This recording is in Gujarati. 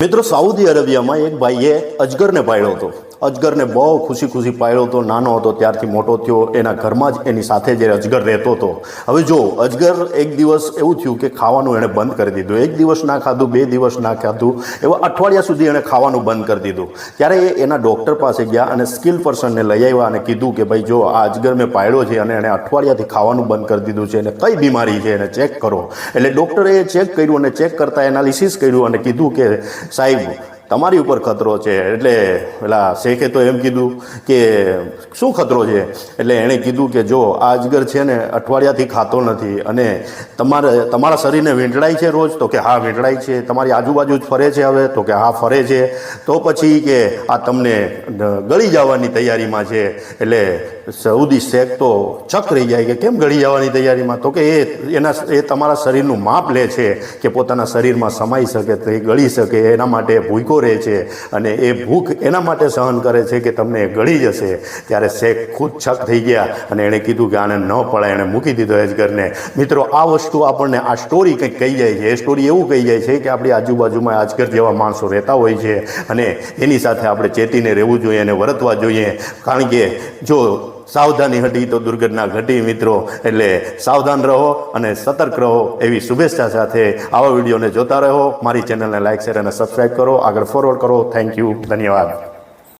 મિત્રો સાઉદી અરેબિયામાં એક ભાઈએ અજગરને પાડ્યો હતો. અજગરને બહુ ખુશી ખુશી પાળ્યો હતો, નાનો હતો, ત્યારથી મોટો થયો, એના ઘરમાં જ એની સાથે જે અજગર રહેતો હતો. હવે જો અજગર એક દિવસ એવું થયું કે ખાવાનું એણે બંધ કરી દીધું, એક દિવસ ના ખાધું, બે દિવસ ના ખાધું, એવા અઠવાડિયા સુધી એણે ખાવાનું બંધ કરી દીધું. ત્યારે એ એના ડૉક્ટર પાસે ગયા અને સ્કિલ પર્સનને લઈ આવ્યા અને કીધું કે ભાઈ જો આ અજગર મેં પાળ્યો છે અને એણે અઠવાડિયાથી ખાવાનું બંધ કરી દીધું છે અને કઈ બીમારી છે એને ચેક કરો. એટલે ડૉક્ટરે ચેક કર્યું અને ચેક કરતાં એનાલિસિસ કર્યું અને કીધું કે સાહેબ તમારી ઉપર ખતરો છે. એટલે પેલા શેખે તો એમ કીધું કે શું ખતરો છે? એટલે એણે કીધું કે જો આ અજગર છે ને અઠવાડિયાથી ખાતો નથી અને તમારે, તમારા શરીરને વીંટળાય છે રોજ, તો કે હા, વીંટળાય છે. તમારી આજુબાજુ જ ફરે છે હવે, તો કે હા, ફરે છે. તો પછી કે આ તમને ગળી જવાની તૈયારીમાં છે. એટલે સૌદી શેખ તો ચક રહી જાય કે કેમ ગળી જવાની તૈયારીમાં? તો કે એ, એના, એ તમારા શરીરનું માપ લે છે કે પોતાના શરીરમાં સમાઈ શકે, તો ગળી શકે, એના માટે ભૂખો રહે છે અને એ ભૂખ એના માટે સહન કરે છે કે તમને ગળી જશે. ત્યારે શેખ ખુદ છક થઈ ગયા અને એણે કીધું કે આને ન પડાય, એણે મૂકી દીધો અજગરને મિત્રો, આ વસ્તુ આપણને આ સ્ટોરી કંઈક કહી જાય છે. એ સ્ટોરી એવું કહી જાય છે કે આપણી આજુબાજુમાં આજકર જેવા માણસો રહેતા હોય છે અને એની સાથે આપણે ચેતીને રહેવું જોઈએ અને વર્તવા જોઈએ. કારણ કે જો સાવધાની હટી તો દુર્ઘટના ઘટી મિત્રો. એટલે સાવધાન રહો અને સતર્ક રહો એવી શુભેચ્છા સાથે આવા વિડીયોને જોતા રહો. મારી ચેનલને લાઇક શેર અને સબસ્ક્રાઈબ કરો. આગળ ફોરવર્ડ કરો. થેન્ક યુ ધન્યવાદ.